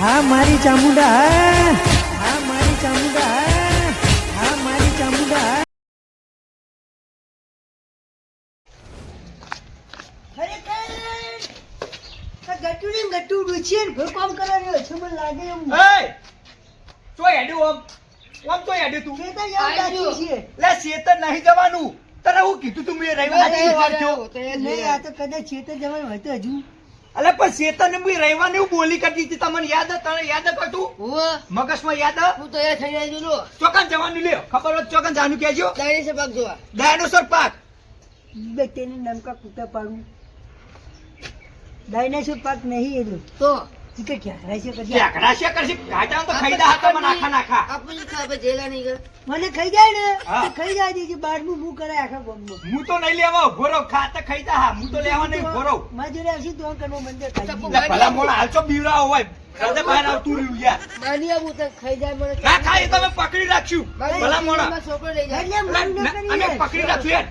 હા મારી ચામુંડા હા હા મારી ચામુંડા હા હા મારી ચામુંડા ને કામ છે મને લાગે એમ એય! તો હેડ્યું આમ? આમ ચોય હેડ્યું તું? છે લે, શેતર નહીં જવાનું. તને હું કીધું તું મેં રવિવારે. નહીં આ તો કદાચ ખેતર જવાનું હોય તો હજુ અલે પણ ચેતન બી એવું બોલી કરતી હતી તમને યાદ? તને યાદ કરતું કશું? મગજમાં યાદ હે? તો એ થઈ જાય છું ચોકન જવાનું લ્યો. ખબર હોય ચોકન જવાનું કહેજો. ડાયરી છે પાક જોવા. ડાયનોસોર પાક. બે તેને નમકા કૂટા પાડું? ડાયનાસોર પાક નહીં એનું તો? ઈ કે ક્યાં છે કદી ઝાકડા છે કરશી કાઢા તો ખાઈ દા હાથમાં નાખા નાખા આપણને ખબર જેલા નહીં કર મને ખાઈ જાય ને તો ખાઈ જાય છે બારમું હું કરાય આખા ગામમાં હું તો નહીં લેવા ઊભો ખાતા ખાઈ દા હા હું તો લેવા નહીં ઊભો રહું આવશે તો કરવા મંદિર ખાઈ ચપ્પુ દીધું. લે, ભલા મોણા હાલચો બીવડાવો હોય રાતે બહાર આવતું રહ્યું યાર માની આવું તો ખાઈ જાય મને ના ખાય તમે પકડી મારી ભલા મોણા છોકરો લઈ જાય. પકડી યાર.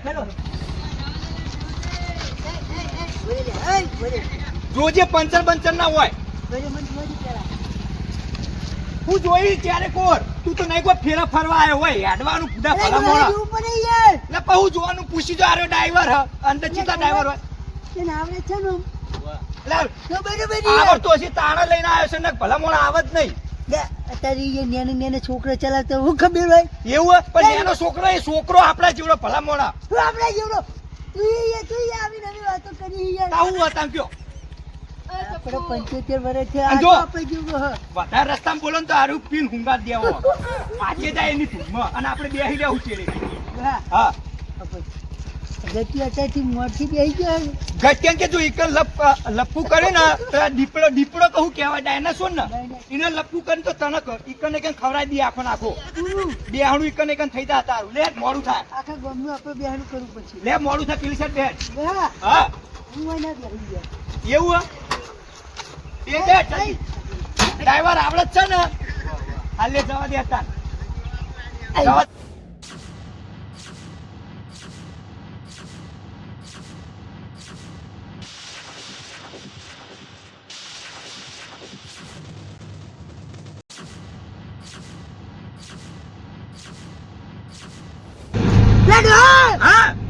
જોજે પંચર બંચર ના હોય. હું જોઈ ત્યારે કોર તું તો નહીં કોઈ ફેરા ફરવા આવ્યો હોય હેડવાનું બધા પડે યાર. એટલે પહુ જોવાનું પૂછી જો આરો ડ્રાઈવર હ અંદર ચીતા ડ્રાઈવર હોય. તને આવડે છે ને એટલે તો આવડતો હશે તાણા લઈને આવ્યો છે ને ભલા આવત નહીં. અત્યારે એ નાના નાના છોકરા ચલાવતા હું ખબર હોય. એવું હોય? પણ એનો છોકરો એ છોકરો આપણા જેવડો ભલા તું આપણા જેવડો. તું ય- તું આવી? નવી વાતો કરી યાર. હતા કયો? પંચોતેર વર્ષ છે. વધારે રસ્તામાં બોલો ને તો આરું પીન હુંગા દેવો પાછે જાય એની ધૂનમાં અને આપણે બેસી રહેવું ઉચેડે હા. ગતિ અત્યારથી મોરથી બેસી ગયો હે. કે જો કરે ને તો દીપડો દીપડો કહું કહેવાય ડાયનાસોર ને એને લપુ કરે તો તને ક- ઈકન એકન ખવડાવી દે આખો નાખો એકન થઈ જા તારું. લે મોડું થાય. આખા ગામનું આપણે બેહાડું કરવું પછી લે મોડું થાય પેલી સાઈડ હા. હા એવું હે? એ બેઠ ડ્રાઈવર આવડે છે ને? હાલ જવા દે અત્યારે. જવા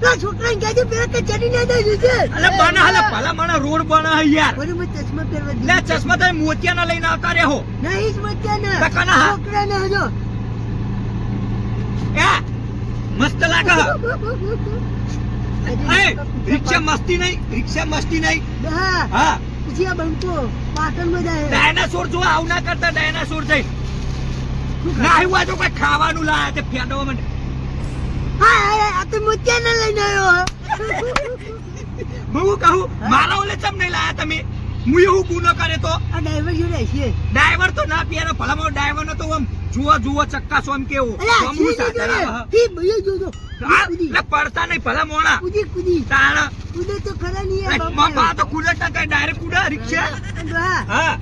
કહેજે પેલા તો અલે બના હાલે ભલા માણા રોડ બના યાર. મને મેં ચશ્મા પહેરવા. ચશ્મા લઈને આવતા રહો. નહીં સમજતા ને લે કના હા? હજો. એ મસ્ત લાગે. એ રિક્ષા મસ્તી નહીં રિક્ષા મસ્તી નહીં. હા. હા. પછી આ બંકો જાય. ડાયનાસોર જો આવ ના કરતા ડાયનાસોર થઈ ના આવ્યું તો કોઈ ખાવાનું લાયા તે ફેંડવા હા, આ તો મોતિયાને લઈને આવ્યો? હું કહું? મારા ઓલે ચમ નહીં લાયા તમે? હું એવું ગુનો કરે તો? આ ડ્રાઈવર છે. ડ્રાઈવર તો ના પીવાનો ભલામાં ડ્રાઈવર નો તો આમ જુઓ જુઓ ચક્કાસો આમ કેવો. જોજો. પડતા નહીં ભલા મોણા કૂદી કૂદી. તાણ. કૂદે તો ખરા નહીં બાપ. તો કુદરત ના ડાયરેક્ટ કુડા રિક્ષા? હા હા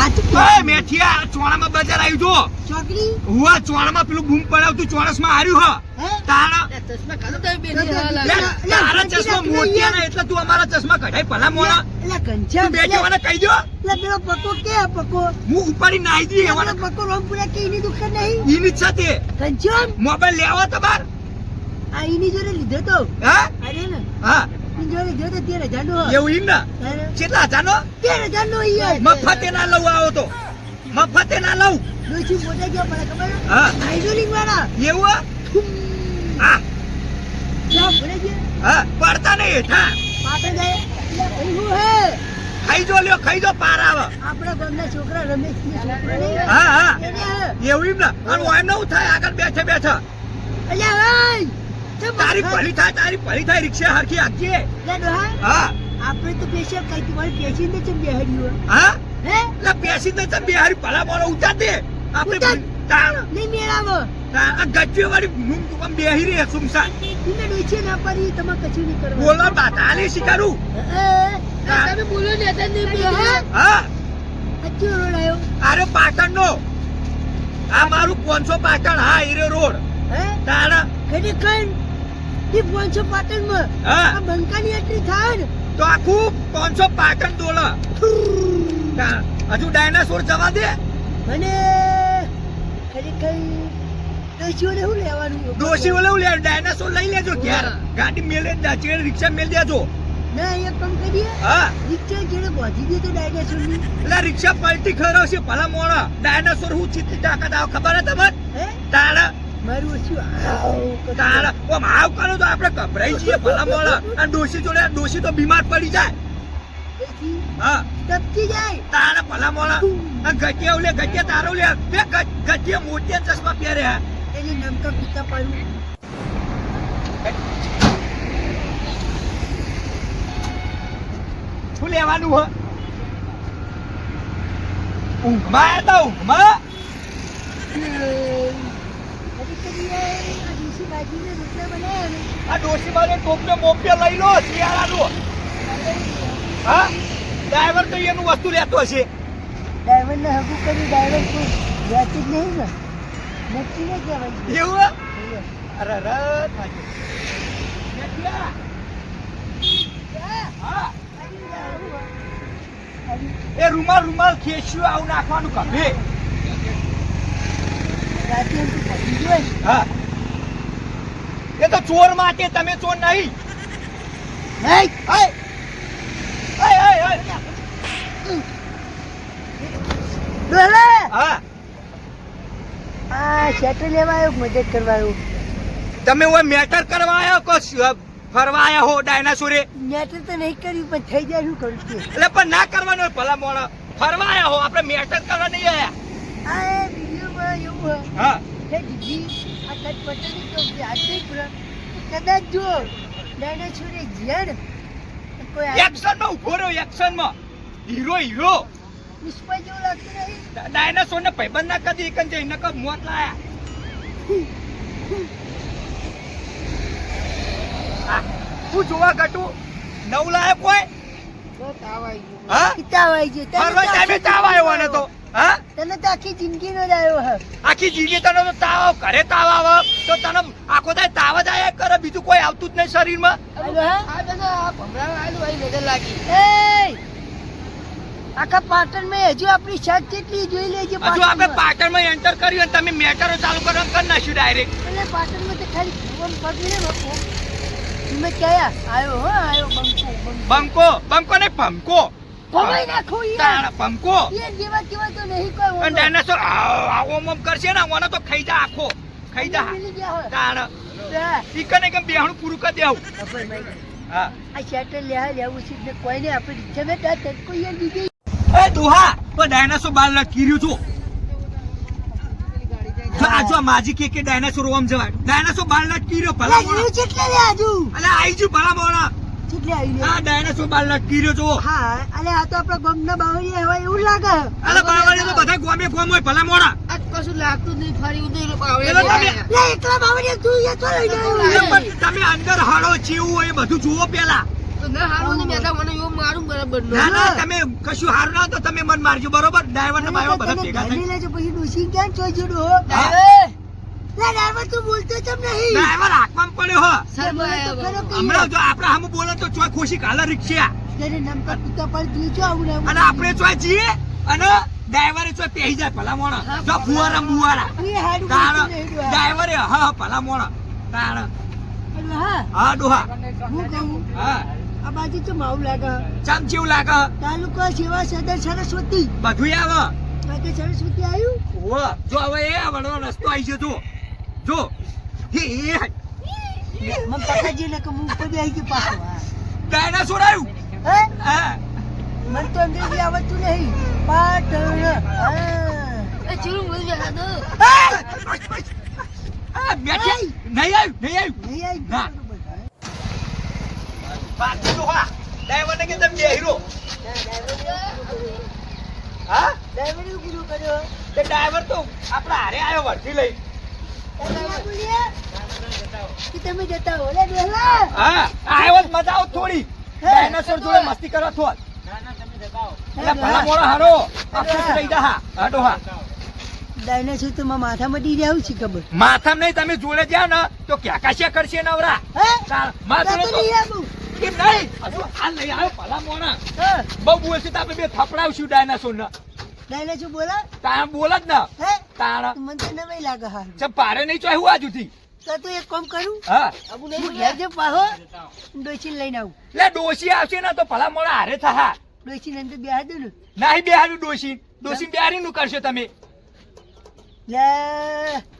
આ મેઠિયા ચોણામાં બજાર આવ્યું જો. ચોકડી? હુઆ ચોણામાં પેલું બૂમ પડાવતું ચોરસમાં હાર્યું હ. હે? તાણ ચશ્મા ખાધો તો. લે, તારા ચશ્મા લે, એટલે તું અમારા ચશ્મા કઢાઈ ભલા મોણા એટલે કંચા બે જવાને કહી દો. એટલે પેલો પકો કે પકો? હું ઉપાડી નાઈ દી એવાને પકો રામપુરા કે એની દુકાન નહીં? ઈની જ તે કંચન મોબાઈલ લેવા તો બાર. આ એની જોડે લીધો તો? હા? અરે ને. હા. તો તેર હજાર એવું ઈમ ના? કેટલા જાનો? તેર હજાર નો મફતે ના લઉં આવો તો. મફતે ના લઉં. ડોશી મોટા ગયા પડે ખબર હા. હાઇડ્રોલિક વાળા. એવું હા? ક્યાં ભરે છે હા પડતા નહીં હેઠા. પાટણ જાય એટલે હું હે. ખાઈ જો લ્યો ખાઈ જો પાર આવે. આપણા ગામના છોકરા રમેશની છોકરા હા હા. એવું ઈમ ના? અને થાય આગળ બેઠે બેઠા. અલ્યા ભાઈ તારી. ભલી થાય તારી ભલી થાય રિક્ષા હરખી હાકીએ. હા. આપણે તો પેશા કઈ તમારી પેશી ને ચમ બેહાડ્યું હા? હે? લા પેશી ને ચમ બિહારી ભલા બોલો ઉતાર દે. આપણે. તાણ. નહીં મેળાવો. આ ગજ્જો વાળી મૂંગ આમ બેહી રહી સુમસાન. તમે ડોશી ના પાડી તમે કશું નહીં કરવા બોલો બાતાલી શીખારું હે? તમે બોલો ને અત્યારે નહીં હે? હા. અચ્છો રોડ આવ્યો. અરે પાટણ નો આ મારું પોનસો પાટણ હા હીરો રોડ. હે? તાણ. ખરેખર? એ પાંચસો પાટણમાં હા. આ બંકાની એટલી થાય ને તો આખું પાંચસો પાટણ તાણ હજુ ડાયનાસોર જવા દે. મને ખરેખર ડોશીઓને શું લેવાનું? ડોશી ઓલે લે ડાયનાસોર લઈ લેજો ઘેર. ગાડી મેલે ચેડ રિક્ષા મેલ દેજો. ના એક કામ કરીએ. હા. રિક્ષા જેને પહોંચી ગયો તો ડાયનાસોરની. એટલે રિક્ષા પલટી ખરો છે ભલા મોણા ડાયનાસોર હું ચિત્તી તાકાત આવ ખબર હે તમને? હે? તારા મારું તારા ઓ માવ કરો તો આપણે ગભરાઈ જઈએ ભલા અને ડોશી જોડે ડોશી તો બીમાર પડી જાય. હા. જાય. તારા ભલા ગટિયા લે ગટિયા તારો લે બે ગટિયા મોટિયા ચશ્મા પહેરે હે. એને નમકા પીતા શું લેવાનું હે? ઊંઘમાં આયા તા ઊંઘમાં? આ ડોશી બાને ટોપને મોપે લઈ લો શિયાળાનું. હા? ડ્રાઈવર તો એનું વસ્તુ લેતો હશે. ડ્રાઈવરને હગું કરી ડ્રાઈવર કોઈ જાતી જ નહીં ને. નક્કી નહીં કહેવાય. એવું અરે એ રૂમાલ રૂમાલ ખેંચ્યું આવું નાખવાનું કભે રાતે એમ તો ભાગી ગયો ને. હા. એ તો ચોર માટે તમે ચોર નહીં. નહીં. હાય. હાય હાય હાય. ડોલા હા. આ શેટર લેવા આવ્યો મદદ કરવા આવ્યો? તમે ઓય મેટર કરવા આવ્યા કો ફરવા આવ્યા હો ડાયનાસોરે? મેટર તો નહીં કર્યું પણ થઈ જાય શું કરું છું? એટલે પણ ના કરવાનું ભલા મોણા. ફરવા આવ્યા હો આપણે મેટર કરવા નહીં આવ્યા. એ હા. હે દીદી આ કટ તો આજે કદાચ જો ડાયનાસોરે જીયા કોઈ આ ઊભો રહ્યો એક્શન હીરો હીરો પુષ્પા જેવું લાગતું નહીં ડાયનાસોર ને ભાઈબંધ ના કદી એકન જઈ નકર મોત લાયા. આ, શું જોવા ગટુ નવ લાયક કોઈ તાવ આવી ગયો. ટાઈમે તાવ આવ્યો ને તો. હા? તને તો આખી જિંદગીનો જ આવ્યો હે. આખી જિંદગી તને તો તાવ આવે, ઘરે તાવ આવે તો તને આખો દાય તાવ જ આયા કરે બીજું કોઈ આવતું જ નહીં શરીરમાં. હાલો લાગી. એ આખા પાટણમાં હજુ આપણી શાક કેટલી જોઈ લેજે હજુ આપણે પાટણમાં. પાટણમાં એન્ટર કર્યું અને તમે મેટરો ચાલુ કરો કર નાખ્યું ડાયરેક્ટ એટલે પાટણમાં તો ખાલી ભગવાન પગને બકો મેં કયા આયો હો? આયો બંકો બંકો. બંકો ને પંકો ભમાઈ નાખો યાર. પંકો યાર જેવા તેવા તો નહીં કોઈ અને ડાયનાસોર આવો આવો કરશે ને મને તો ખાઈ જા આખો. ખાઈ જા. ગયા હોય. તાણ. હા. ઈકને કેમ બેહણું પૂરું કરી દેવું? હા. આ શેટર લેવા લેવું છે એટલે કોઈને આપણે માં તડકો યાર દીધી. એ દુહા તો ડાયનાસોર બાલ ના કીર્યું છું. આજુ માજી કે કે ડાયનાસોર ઓમ જવાય. ડાયનાસોર બાલ ના કીર્યો ભલા મોણા કેટલે આજુ. અલે જ ભલા મોણા કેટલે આવી આ ડાયનાસોર બાલ ના કીર્યો છો હા અલે આ તો આપણા ગમના બાવળિયા હોય એવું લાગે. અલે બાવળિયા તો બધા ગોમે ગોમ હોય ભલા મોણા કશું લાગતું નહીં ફરી એટલે તમે લે એકલા બાવળિયા તું યાર તો લઈને એટલે તમે અંદર હાડો ચેવું હોય એ બધું જુઓ પેલા. ના ના તમે કશું હારું ના તો તમે મન મારજો બરોબર? ડ્રાઈવર ને બાયો બધા ભેગા થઈ. લેજો પછી ડોસી ક્યાં ચોઈ જોડો હો? હા. લે ડ્રાઈવર તું બોલતો ચમ નહીં. ડ્રાઈવર હાથમાં પડ્યો હો. હમણાં જો આપણે સામે બોલે તો ચોય ખુશી કાલે રિક્ષા. ત્યારે નમકા પર તું જો આવું. અને આપણે ચોય જઈએ અને ડ્રાઈવરે ચોય પેહી જાય ભલા મોણા. જો ફુવારા મુવારા. ડ્રાઈવરે હા ભલા મોણા. તાણ. હા. હા ડોહા. હું કહું હા. આ બાજુ તો માવું લાગે. ચામ ચેવું લાગે? તાલુકો સેવા સદર સરસ્વતી. બધું આવે. સરસ્વતી આવ્યું જો હવે એ વળવાનો રસ્તો આવી ગયો જો. જો હે હે. મને પકાજી ને કે હું ઉપર બી આવી ગયો પાછો હા. ડાયનાસોર આવ્યું હે? હા. મને તો અંગ્રેજી આવડતું નહીં. પાટણ હા. આ બેઠી. નહીં આવ્યું નહીં આવ્યું. નહીં ના. હા. ડ્રાઈવરને કે તમે બેહીરો હા? ડ્રાઈવરે કર્યો. તે ડ્રાઈવર તો આપણા હારે આવ્યો વર્ધી લઈ તમે ના બોલ્યા? કે તમે જતા હો લે ડોહલા. હા આવ્યો મજા આવો થોડી ડાયનાસોર જોડે મસ્તી કરવા થોત એટલે ભલા મોડા હારો આપણે લઈ જા હા હાડો હા ડાયનાસોર તો માથામાં ડી રહ્યું છે ખબર માથામ નહીં તમે જોડે જાઓ ને તો ક્યાં કાશ્યા કરશે નવરા તો તો- નહીં આવું. કેમ નહીં હજુ હાલ નહીં આવ્યો ભલા મોણા. બહુ બોલશે તો આપણે બે થપડાવશું ડાયનાસોર ને ડાયનાસોર બોલે? તાણ બોલે જ ના. હે? તાણ. મને તો નવાઈ લાગે હા. ચમ પારે નહીં ચોય હું આજુથી તો તું એક કામ કરું. હા. હું ઘેર જે પાહો ડોસી લઈને આવું. લે ડોશી આવશે ને તો ભલા મોડા હારે થા ડોસી અંદર બેહા દે ને. નાહી બેહારું ડોશી. ડોશી બેહારી નું કરશો તમે. લે.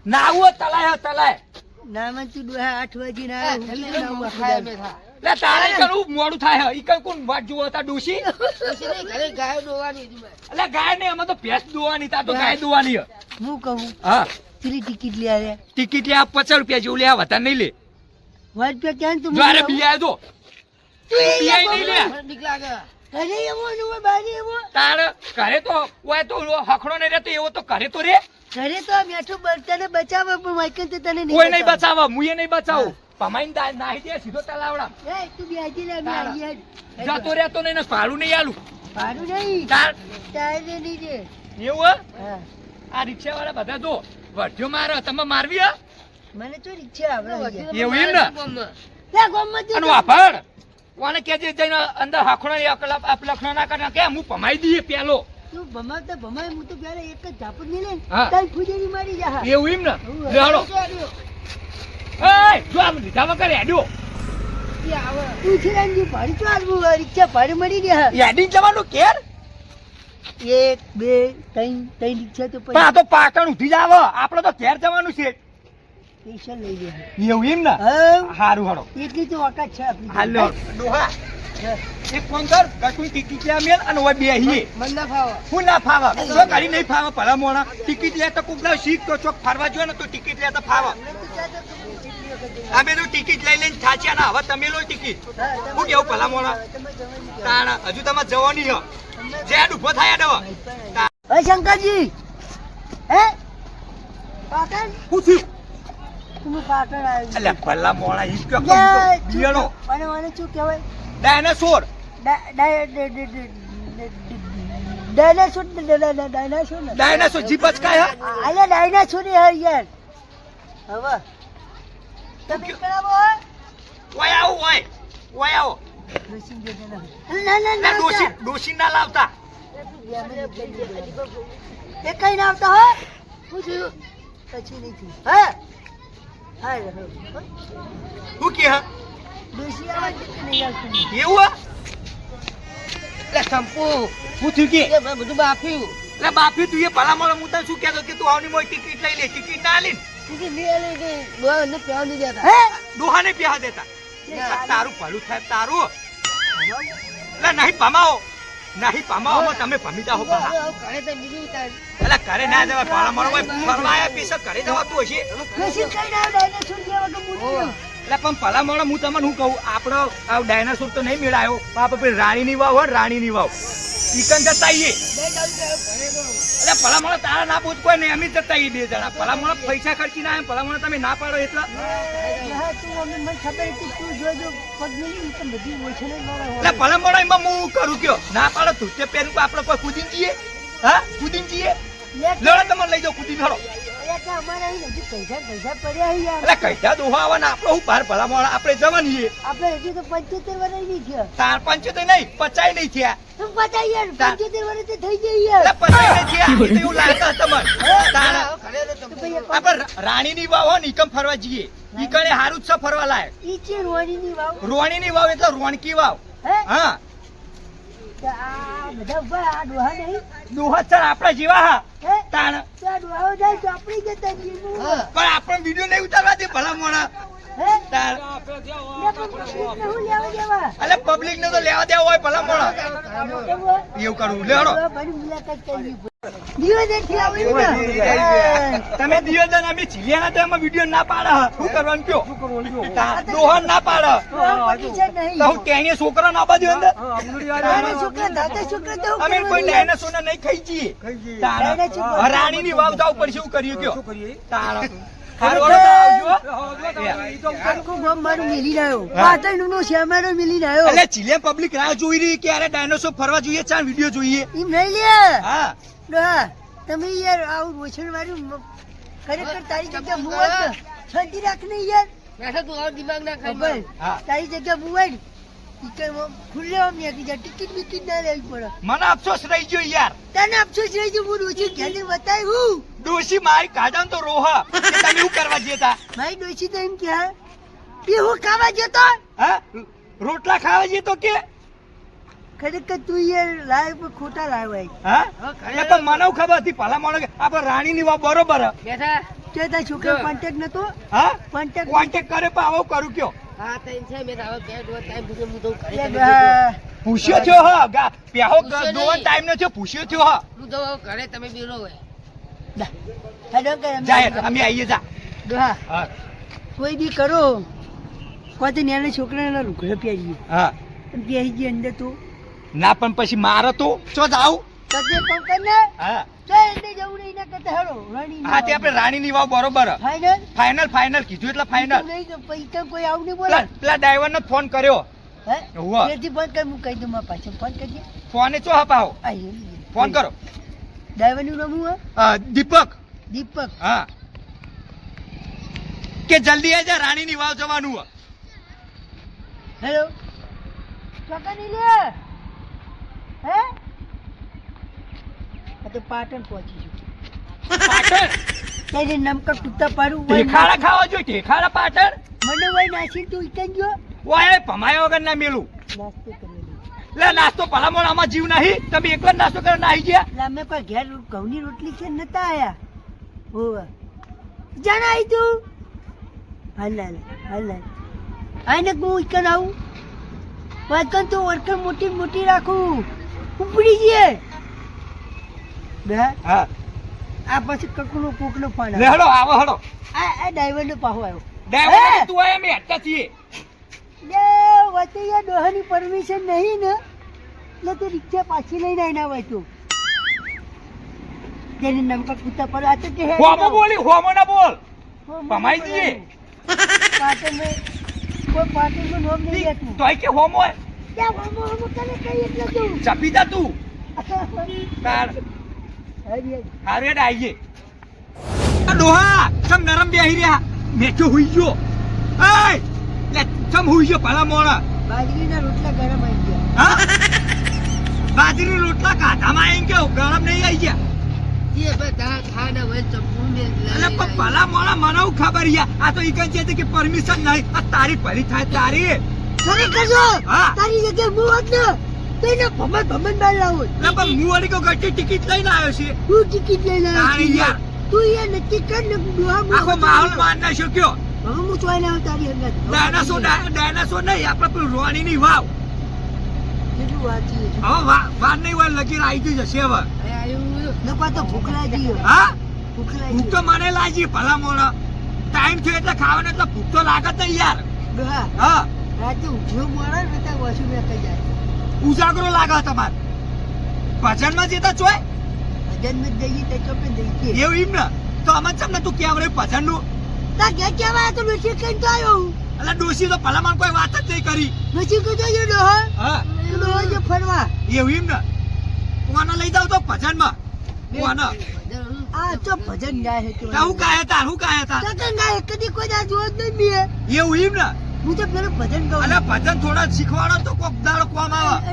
નાવો તલાય તલાય. ના મને તું ડોહા આઠ વાગે ના હું ના? એટલે તારે કરવું મોડું થાય ઈ કઈ કોણ વાટ જુઓ હતા ડોશી? એટલે ગાય ને અમે તો ભેંસ દોવાની તા તો ગાય દોવાની હું. કહું? હા. પેલી ટિકિટ લે આવે ટિકિટ લે પચાસ રૂપિયા જેવું લે વધારે નહીં લે. વાત પે કેમ તું જો અરે બિયા જો બિયાય નહીં લે. અરે એવો ને બારી એવો. તાર ઘરે તો ઓય તો હખડો નહીં રહેતો એવો તો ઘરે તો રે. ઘરે તો બેઠું બ- તને બચાવો પણ માઈકન તો તને નહીં કોઈ નહીં બચાવે. બચાવો મુએ નહીં બચાવું. પમાઈને દા- નાહી દે સીધો તલાવડા એ, તું બી લે, અમે તારા. જતો રહેતો નહીં ને ભાડું નહીં આલું. ભાડું નહીં. તાર તારે નહીં દે એવું હા? આ રિક્ષા બધા જો વઢ્યો મારો તમે મારવી હે? મને તો ઈચ્છા આવડે એવું એમ ને? લે, ગોમમાં તું આનું કોને કેજે જઈને અંદર હાખડો ને અકલા ના કરે કે હું પમાઈ દઈએ પેલો. તું ભમાવતા ભમાય હું તો પેલા એક જ ઝાપટ નહીં લે હા. તારી મારી જા. એવું એમ ને? હાલો જો આમ લીધા વગર હેડ્યો? રિક્ષા મળી હેડી જવાનું કેર? એક બે ત્રણ ત્રણ રિક્ષા તો પણ આ તો પાટણ ઉઠી જાવ. આપડે તો ઘેર જવાનું છે. પૈસા લઈ લે એવું એમ ને? હા હારું હાલો. એટલી તો ઓકાત છે આપણી હાલો. ડોહા એક ફોન કર કશું ટિકિટ લે મેલ અને ઓય બેહીએ. મને ના ફાવે. હું ના ફાવા. જો ગાડી નહીં ફાવા ભલા મોણા. ટિકિટ લે તો કુક શીખ તો ચોક ફરવા જો ને તો ટિકિટ લે તો ફાવા. અમે તો ટિકિટ લઈ લઈને થાચ્યા ના હવે તમે લો ટિકિટ. હું કેવું ભલા મોણા? તાણા હજુ તમે જવાની હો જેડ ઊભો થાય ડવા હે શંકરજી. હે? પાટણ? હું થયું તમે પાટણ આવ્યું એટલે ભલા મોણા ઈ કયો અને મને શું કહેવાય. Dinosaur dinosaur dinosaur dinosaur jeep જ કાય આલે ડાયનાસોર હે યાર. હવે. તમે કરાવો? ઓય આવો ઓય ઓય આવો. ના ના ના ડોશી ના. લાવતા. એ કઈ ના આવતા હો પછી નહીં થયું. હા? હા. હું કે હા? એવું એટલે સંપુ હું થયું કે? બધું બાફ્યું. એટલે બાપી તું એ ભલા મોણા હું તને શું કહેતો કે તું આવની મોય ટિકિટ લઈ લે ટિકિટ ના લે હે? પ્યાહ દેતા. તારું ભલું થાય તારું. એટલે નહીં પમાવો. નહીં પમાવો તમે ભમી જાઓ બહાર ઘરે તો બીજું એટલે ઘરે ના જવાય ભલા મોણા હોય ફરવા આયા પીછે ઘરે જવાતું હશે. કઈ ના એટલે પણ ભલા મોણા હું તમને શું કહું? આપણો આ ડાયનાસોર તો નહીં મેળાયો. બાપ પેલી રાણીની વાવ હોય રાણીની વાવ. ચિકન જતા આવીએ એટલે ભલા મોણા તારા ના પૂછ કોઈ નહીં અમે જતા આવીએ બે જણા. ભલા મોણા પૈસા ખર્ચી ના ભલા મોણા તમે ના પાડો એટલા. એટલે ભલા મોણા એમાં હું કરું કયો? ના પાડો તું તે પહેરું આપણે કોઈ કુદીન જઈએ? હા? કુદીન જઈએ? લડો તમે લઈ જાઓ કુદીન હળો અમારે અહીં હજુ પૈસા પૈસા પડ્યા છે યાર. એટલે કઈતા દોહા આવવાના હું પાર ભલા મોણા આપણે જવાની છીએ આપણે હજુ તો પંચોતેર વર્ષ નહીં થયા. તાર પંચોતેર નહીં પચાઈ નહીં થયા. તો પતા યાર તા- પંચોતેર વર્ષ તો થઈ જાય એટલે પચાઈ નહીં થયા. એવું લાગતા તમને તાર ઘરે તો તો ભાઈ એક આપણે રાણીની વાવ હોય ને ફરવા જઈએ. ઈકણે હારું જ છે ફરવા લાયક. ઈ છે રોણીની વાવ. રોણીની વાવ એટલે રોણકી વાવ. હે. હા તો આ બધા ઊભા આ ડોહા નહીં. દોહા આપણા જેવા હા. તાણ. પણ આપણે વીડિયો નહીં ઉતારવા દે ભલા મોણા. પબ્લિક ને તો લેવા દેવા હોય ભલા મોણા. એવું કરવું લેડો આવડી ને. તમે દિયોદન અમે ચીલિયાના તો એમાં વીડિયો ના પાડે. શું કરવાનું કયો? પાડે. હું ટેણીએ છોકરા અંદર? અમે કોઈ? નહીં ખાઈ જઈએ વાવ જાવ પડશે શું કર્યું કયો? ચીલિયા પબ્લિક રાહ જોઈ રહી ક્યારે ડાયનોસોર ફરવા જોઈએ ચાર વીડિયો જોઈએ. હા. તમે યાર આવું રોશન વાળું ખરેખર તારી જગ્યા મુવત શાંતિ રાખ ને યાર. બેઠા તું આવો દિમાગ ના ખાઈ ખબર તારી જગ્યા મુવત ઈકરમાં ખુલ્લે આમ જાય ટિકિટ બિકિટ ના લેવી પડે. મને અફસોસ રહી ગયો યાર. તને અફસોસ રહી ગયો હું ઘેરને બતાવ્યું ડોશી મારી કાઢા તો રોહ. તમે એવું કરવા જતા મારી ડોશી તો એમ કે એ હું ખાવા જતો હા? રોટલા ખાવા જતો કે? ખરેખર તું એ લાય ખોટા લાવ્યા હા? હા, પણ મને ખબર હતી ભલા માણસ આપણે રાણીની વાત બરોબર. બેઠા તે છોકરા કોન્ટેક્ટ નતો? હા? કોન્ટેક કોન્ટેક કરે પણ આવું કરું કયો? હા તઈ છે મે આવો ઘેર દો ટાઈમ પૂછે હું તો પૂછ્યો થયો હ ગા પ્યાહો દો ટાઈમ નો થયો પૂછ્યો થયો હ. હું તો ઘરે તમે બીરો હોય હેડો કે જાય અમે આઈએ જા. હા. કોઈ બી કરો. કોઈ નેને છોકરાને રૂખડે પહેરીએ હા. પ્યાજી અંદર તો. ના પણ પછી મારે તો ચો જાવ ને? હા. તો એને જવું નહીં ના કરતા હેડો રાણી હા તે આપણે રાણીની વાવ બરોબર. હે. ફાઇનલ ફાઇનલ કીધું એટલે ફાઇનલ નહીં તો પૈસા કોઈ આવું નહીં બોલે. પેલા પેલા ડ્રાઈવર ને ફોન કર્યો. હે? ઉવ્વ. તેથી ફોન કર હું કહી દઉં મારા પાછળ. ફોન કરજે. ફોને ચો હપાવો ફોન કરો. ડ્રાઈવરનું નામ હું? દીપક. દીપક. હા. કે જલ્દી આજા રાણીની વાવ જવાનું. હેલો? કાકા હે? આ તો પાટણ પહોંચી છું પાટણ? ત્યારે નમક તૂટા પાડું ઠેખાડા ખાવા જોઈએ ઠેખાડા પાટણ? મને વય નાસી તું ઇકન ગયો? ઓય પમાયા વગર ના મેલું. નાસ્તો કરી લે નાસ્તો ભલામણ આમાં જીવ નહીં. તમે એક જ નાસ્તો કરવા નાહી ગયા? લે અમે કોઈ ઘેર ઘઉંની રોટલી છે નતા આયા? હોવે. જણાઈ આવી તું? હાલ હાલ આને હું ઇકન આવું? વાકન તો વર્કર મોટી મોટી રાખું. ઉપડી જઈએ બે. હા. આ પછી કકડું કુકડું ફોન લે હડો આવો હડો. આ આ ડ્રાઈવરનો પાહો આવ્યો. ડ્રાઈવર તું આય મે હટતા છીએ. લે વચ્ચે ડોહાની પરમિશન નહીં ને. એટલે તું રિક્ષા પાછી લઈને આવીને આવે તું તેને નમકા કૂતા પર આ તો કે હે હોમો બોલી હોમો ના બોલ. પમાઈ દીએ. પાટણમાં કોઈ પાટણનું નામ નહીં લેતું. તોય કે હોમો હોય. ચપી જા તું. તાર. હરી હરી. હારે આઈએ આ ડોહા સમ નરમ બેહી રહ્યા. મેચો હુઈ ગયો. એય લે સમ હુઈ ગયો ભલા મોણા. બાજરીના રોટલા ગરમ આવી ગયા. હા? બાજરી રોટલા કાધામાં આઈ ગયો ગરમ નહીં આવી ગયા. ભલા મોણા મને ખબર યાર? આ તો ઈકન છે કે પરમિશન નહીં. આ તારી ભલી થાય તારી. ખરેખર જો હા. તારી જગ્યાએ હું હોત ને તો એને લાવો. પણ હું વળી કહું ગટ્ટી ટિકિટ લઈને આવ્યો છે. તું ટિકિટ લઈને આવ્યો છું. તું એ નક્કી કર ને આખો માહોલ માર નાખ્યો શક્યો. હવે હું ચોઈ લાવ તારી અંદર. ડાયનાસોર ડાયનાસોર નહીં આપણે પેલું રોણીની વાવ. કેટલું વાંચીએ છે. હવે વાર નહીં વાર લગીર આવી જશે હવે. નકવા તો ભૂખ લાગી હા? ભૂખ ભૂખ તો મને લાગી ભલા મોણા ટાઈમ થયો એટલે ખાવાનો એટલે ભૂખ તો લાગત નહીં યાર. હા. રાતે ઊંઘ્યો મળે ને ત્યાં વસુ બે થઈ જાય ઉજાગરો લાગે તમારે. ભજનમાં જતા ચોય. ભજનમાં જઈએ તે ચોપે જઈએ એવું એમ ને? તો અમે ચમ ને તું કેમ રહ્યું ભજનનું તા કે કેમ આ તો નસી કઈ તો આવ્યો એટલે ડોસી તો ભલામાં કોઈ વાત જ નહીં કરી. નસી કઈ તો ડોહા. હા. ડોહા જે ફરવા. એવું એમ ને? કોને લઈ જાવ તો ભજનમાં. કોને આ તો ભજન ગાય હે તો હું કાયા તાર હું કાયા તાર ગાય કદી કોઈ દા જોત નહીં મેં. એવું એમ ને? હું તો પેલું ભજન ગાઉં અલા ભજન થોડા શીખવાડો તો કોક દાળ કોમ આવે.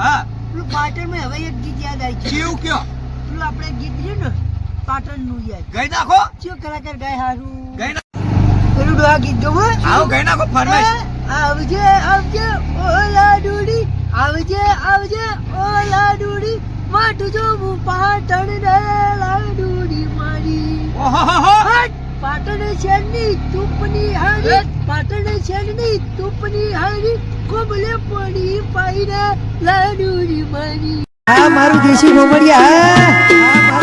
હા. પેલું પાટણમાં હવે એક ગીત યાદ આવી કેવું કયો? પેલું આપણે ગીત રહ્યું ને પાટણનું યાદ. ગઈ નાખો. કયો કલાકાર ગાય હારું. ગઈ નાખો. પેલું ડોહા ગીત ગાઉં આવો ગઈ નાખો ફરમાઈશ. આવજે આવજે ઓલા ડુડી આવજે આવજે ઓલા ડુડી માટું જોવું પાટણ ને લાડુડી મારી! પાટણ શહેરની ચૂપની હારી. પાટણ શહેરની તૂપની હારી કોબલે પડી પાઈને લાડુડી મારી. આ મારું દેશી ગોમડિયા